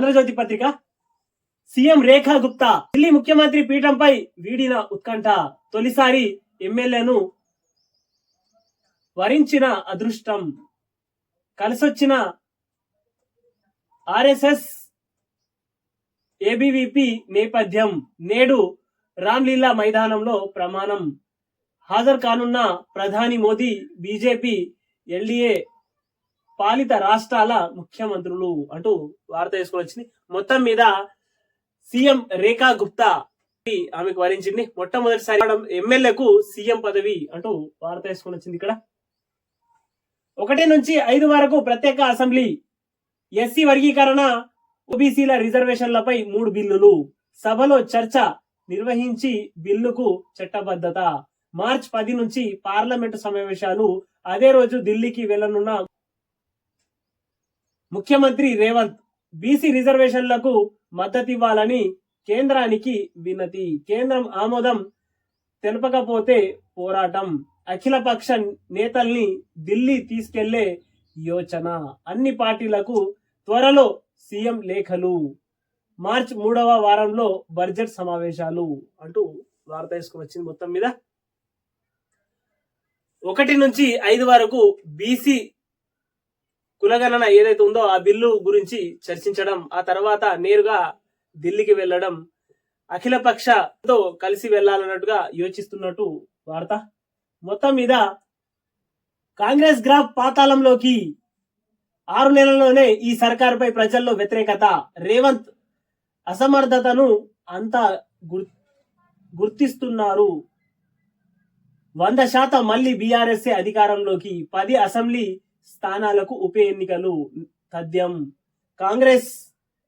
ఆంధ్రజ్యోతి పత్రిక. సీఎం రేఖా గుప్తా. ఢిల్లీ ముఖ్యమంత్రి పీఠంపై వీడిన ఉత్కంఠ. తొలిసారి ఎమ్మెల్యేను వరించిన అదృష్టం. కలిసొచ్చిన ఆర్ఎస్ఎస్ ఏబీవీపీ నేపథ్యం. నేడు రామ్లీలా మైదానంలో ప్రమాణం. హాజరు కానున్న ప్రధాని మోదీ బీజేపీ ఎల్డీఏ పాలిత రాష్ట్రాల ముఖ్యమంత్రులు అంటూ వార్త వేసుకొని వచ్చింది. మొత్తం మీద సీఎం రేఖా గుప్తా ఆమెకు వరించింది. మొట్టమొదటిసారి ఎమ్మెల్యేకు సీఎం పదవి అంటూ వార్త వేసుకొని వచ్చింది ఇక్కడ. ఒకటి నుంచి ఐదు వరకు ప్రత్యేక అసెంబ్లీ ఎస్సీ వర్గీకరణ ఓబీసీల రిజర్వేషన్లపై మూడు బిల్లులు. సభలో చర్చ నిర్వహించి బిల్లుకు చట్టబద్ధత. మార్చ్ పది నుంచి పార్లమెంటు సమావేశాలు. అదే రోజు ఢిల్లీకి వెళ్ళనున్న ముఖ్యమంత్రి రేవంత్ బీసీ రిజర్వేషన్లకు మద్దతివ్వాలని కేంద్రానికి వినతి. కేంద్రం ఆమోదం తెలపకపోతే పోరాటం. అఖిలపక్ష నేతల్ని ఢిల్లీ తీసుకెళ్ళే యోచన. అన్ని పార్టీలకు త్వరలో సీఎం లేఖలు. మార్చ్ మూడవ వారంలో బడ్జెట్ సమావేశాలు అంటూ వార్త వచ్చింది మొత్తం మీద. ఒకటి నుంచి ఐదు వరకు బీసీ కులగణన ఏదైతే ఉందో ఆ బిల్లు గురించి చర్చించడం ఆ తర్వాత నేరుగా ఢిల్లీకి వెళ్ళడం అఖిలపక్షతో కలిసి వెళ్ళాలన్నట్టుగా యోచిస్తున్నట్టు వార్త. మొత్తం మీద కాంగ్రెస్ గ్రాఫ్ పాతాళంలోకి ఆరు నెలల్లోనే ఈ సర్కారుపై ప్రజల్లో వ్యతిరేకత. రేవంత్ అసమర్థతను అంతా గుర్- గుర్తిస్తున్నారు. వంద శాతం మళ్ళీ బీఆర్ఎస్ఏ అధికారంలోకి పది అసెంబ్లీ స్థానాలకు ఉప ఎన్నికలు తథ్యం. కాంగ్రెస్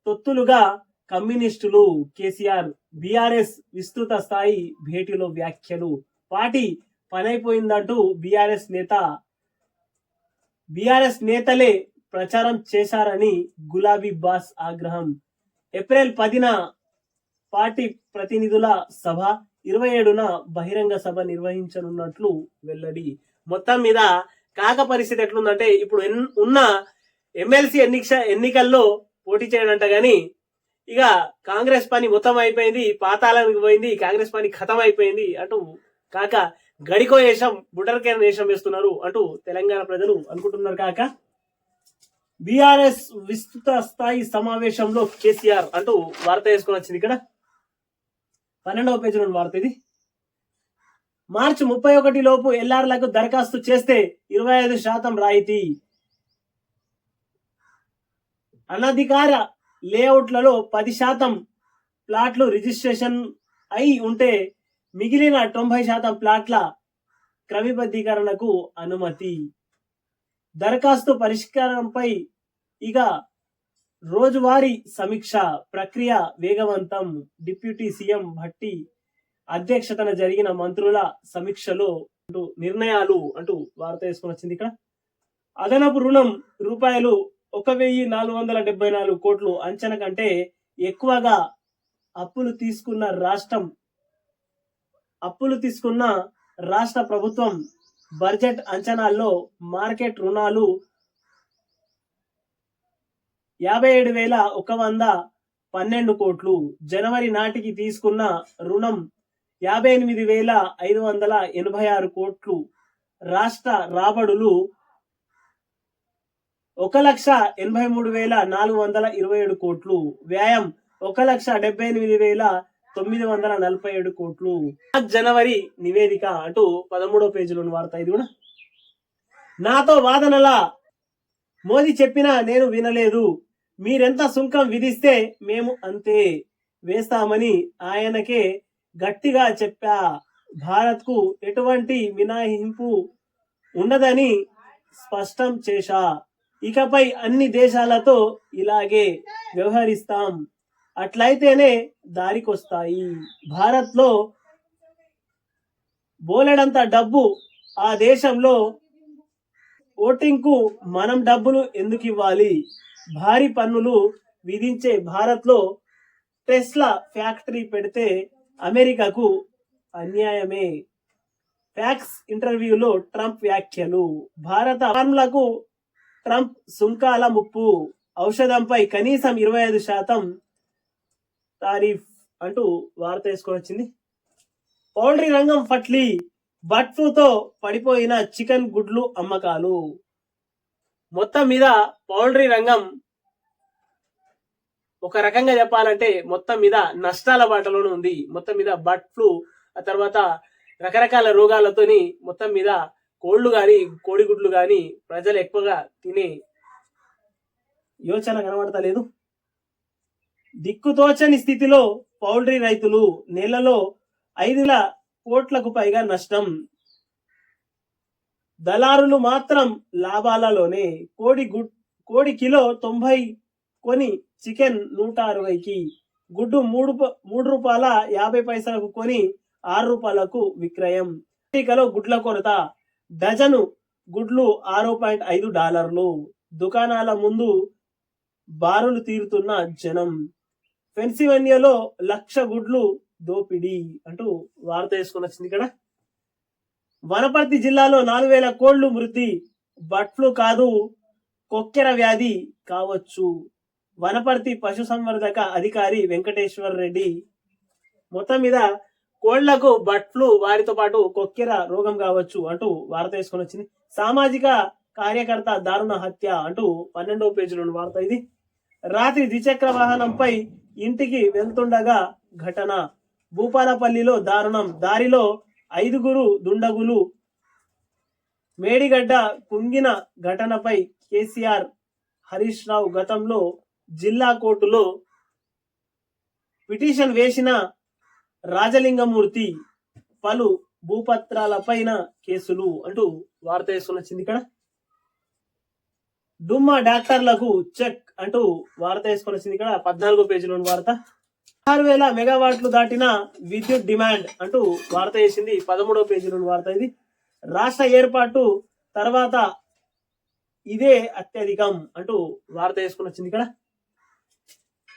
తొత్తులుగా కమ్యూనిస్టులు కేసీఆర్ బీఆర్ఎస్ విస్తృత స్థాయి భేటీలో వ్యాఖ్యలు. పార్టీ పనైపోయిందంటూ బీఆర్ఎస్ నేత బీఆర్ఎస్ నేతలే ప్రచారం చేశారని గులాబీ బాస్ ఆగ్రహం. ఏప్రిల్ పదిన పార్టీ ప్రతినిధుల సభ ఇరవై ఏడున బహిరంగ సభ నిర్వహించనున్నట్లు వెల్లడి. మొత్తం మీద కాక పరిస్థితి ఎట్లుందంటే ఇప్పుడు ఎన్- ఉన్న ఎమ్మెల్సీ ఎన్నిక ఎన్నికల్లో పోటీ చేయడంట కానీ ఇక కాంగ్రెస్ పని మొత్తం అయిపోయింది పాతాళానికి పోయింది కాంగ్రెస్ పని ఖతం అయిపోయింది అంటూ కాక గడికో వేషం బుటర్కేర వేషం వేస్తున్నారు అంటూ తెలంగాణ ప్రజలు అనుకుంటున్నారు కాక బీఆర్ఎస్ విస్తృత స్థాయి సమావేశంలో కేసీఆర్ అంటూ వార్త వేసుకొని వచ్చింది ఇక్కడ. పన్నెండవ పేజీలోని వార్త ఇది. మార్చి ముప్పై ఒకటి లోపు ఎల్ఆర్లకు దరఖాస్తు చేస్తే ఇరవై ఐదు శాతం రాయితీ. అనధికార లేఅవుట్లలో పది శాతం ప్లాట్లు రిజిస్ట్రేషన్ అయి ఉంటే మిగిలిన తొంభై శాతం ప్లాట్ల క్రమబద్ధీకరణకు అనుమతి. దరఖాస్తు పరిష్కారంపై ఇక రోజువారీ సమీక్ష ప్రక్రియ వేగవంతం. డిప్యూటీ సీఎం భట్టి అధ్యక్షతన జరిగిన మంత్రుల సమీక్షలో అంటూ నిర్ణయాలు అంటూ వార్త వేసుకొని వచ్చింది ఇక్కడ. అదనపు రుణం రూపాయలు ఒక వెయ్యి నాలుగు వందల డెబ్బై నాలుగు కోట్లు అంచనా కంటే ఎక్కువగా అప్పులు తీసుకున్న రాష్ట్రం అప్పులు తీసుకున్న రాష్ట్ర ప్రభుత్వం బడ్జెట్ అంచనాల్లో మార్కెట్ రుణాలు యాభై ఏడు వేల ఒక వంద పన్నెండు కోట్లు. జనవరి నాటికి తీసుకున్న రుణం యాభై ఎనిమిది వేల ఐదు వందల ఎనభై ఆరు కోట్లు రాష్ట్ర రాబడులు ఒక లక్ష ఎనభై మూడు వేల నాలుగు వందల ఇరవై ఏడు కోట్లు. వ్యాయం ఒక లక్ష డెబ్బై ఎనిమిది వేల తొమ్మిది వందల నలభై ఏడు కోట్లు. జనవరి నివేదిక అంటూ పదమూడో పేజీలోని వార్త ఇది కూడా. నాతో వాదనలా మోదీ చెప్పినా నేను వినలేదు. మీరెంత సుంకం విధిస్తే మేము అంతే. వేస్తామని ఆయనకే గట్టిగా చెప్పా భారత్కు ఎటువంటి మినహాయింపు ఉండదని స్పష్టం చేశా. ఇకపై అన్ని దేశాలతో ఇలాగే వ్యవహరిస్తాం. అట్లయితేనే దారికొస్తాయి. భారత్లో బోలెడంత డబ్బు ఆ దేశంలో ఓటింగ్కు మనం డబ్బులు ఎందుకు ఇవ్వాలి? భారీ పన్నులు విధించే భారత్లో టెస్లా ఫ్యాక్టరీ పెడితే అమెరికాకు అన్యాయమే. ఫ్యాక్స్ ఇంటర్వ్యూలో ట్రంప్ వ్యాఖ్యలు. భారత ఫార్ములకు ట్రంప్ సుంకాల ముప్పు. ఔషధంపై కనీసం ఇరవై ఐదు శాతం తారీఫ్ అంటూ వార్త వేసుకొని వచ్చింది. పౌల్ట్రీ రంగం పట్లి బర్డ్ ఫ్లూతో పడిపోయిన చికెన్ గుడ్లు అమ్మకాలు. మొత్తం మీద పౌల్ట్రీ రంగం ఒక రకంగా చెప్పాలంటే మొత్తం మీద నష్టాల బాటలోనే ఉంది. మొత్తం మీద బర్డ్ ఫ్లూ ఆ తర్వాత రకరకాల రోగాలతోని మొత్తం మీద కోళ్ళు కానీ కోడిగుడ్లు కానీ ప్రజలు ఎక్కువగా తినే యోచన కనబడతలేదు. దిక్కుతోచని స్థితిలో పౌల్ట్రీ రైతులు నెలలో ఐదు కోట్లకు పైగా నష్టం. దళారులు మాత్రం లాభాలలోనే కోడి గుడ్ కోడి కిలో తొంభై కొని చికెన్ నూట అరవైకి గుడ్డు మూడు మూడు రూపాయల యాభై పైసలకు కొని ఆరు రూపాయలకు విక్రయం. అమెరికాలో గుడ్ల కొరత డజను గుడ్లు ఆరు పాయింట్ ఐదు డాలర్లు. దుకాణాల ముందు బారులు తీరుతున్న జనం. పెన్సిల్వేనియాలో లక్ష గుడ్లు దోపిడీ అంటూ వార్త వేసుకుని వచ్చింది ఇక్కడ. వనపర్తి జిల్లాలో నాలుగు వేల కోళ్ళు మృతి బర్డ్ ఫ్లూ కాదు కొక్కెర వ్యాధి కావచ్చు. వనపర్తి పశుసంవర్ధక అధికారి వెంకటేశ్వర్ రెడ్డి మొత్తం మీద కోళ్ళకు బర్డ్ ఫ్లూ వారితో పాటు కొక్కెర రోగం కావచ్చు అంటూ వార్త వేసుకొని వచ్చింది. సామాజిక కార్యకర్త దారుణ హత్య అంటూ పన్నెండవ పేజీలోని వార్త ఇది. రాత్రి ద్విచక్ర వాహనంపై ఇంటికి వెళ్తుండగా ఘటన. భూపాలపల్లిలో దారుణం. దారిలో ఐదుగురు దుండగులు. మేడిగడ్డ కుంగిన ఘటనపై కేసీఆర్ హరీష్ రావు గతంలో జిల్లా కోర్టులో పిటిషన్ వేసిన రాజలింగమూర్తి పలు భూపత్రాలపైన కేసులు అంటూ వార్త వేసుకుని వచ్చింది ఇక్కడ. డుమ్మా డాక్టర్లకు చెక్ అంటూ వార్త వేసుకొని వచ్చింది ఇక్కడ. పద్నాలుగో పేజీలోని వార్త. ఆరు వేల మెగావాట్లు దాటిన విద్యుత్ డిమాండ్ అంటూ వార్త వేసింది. పదమూడో పేజీలోని వార్త ఇది. రాష్ట్ర ఏర్పాటు తర్వాత ఇదే అత్యధికం అంటూ వార్త వేసుకుని వచ్చింది ఇక్కడ.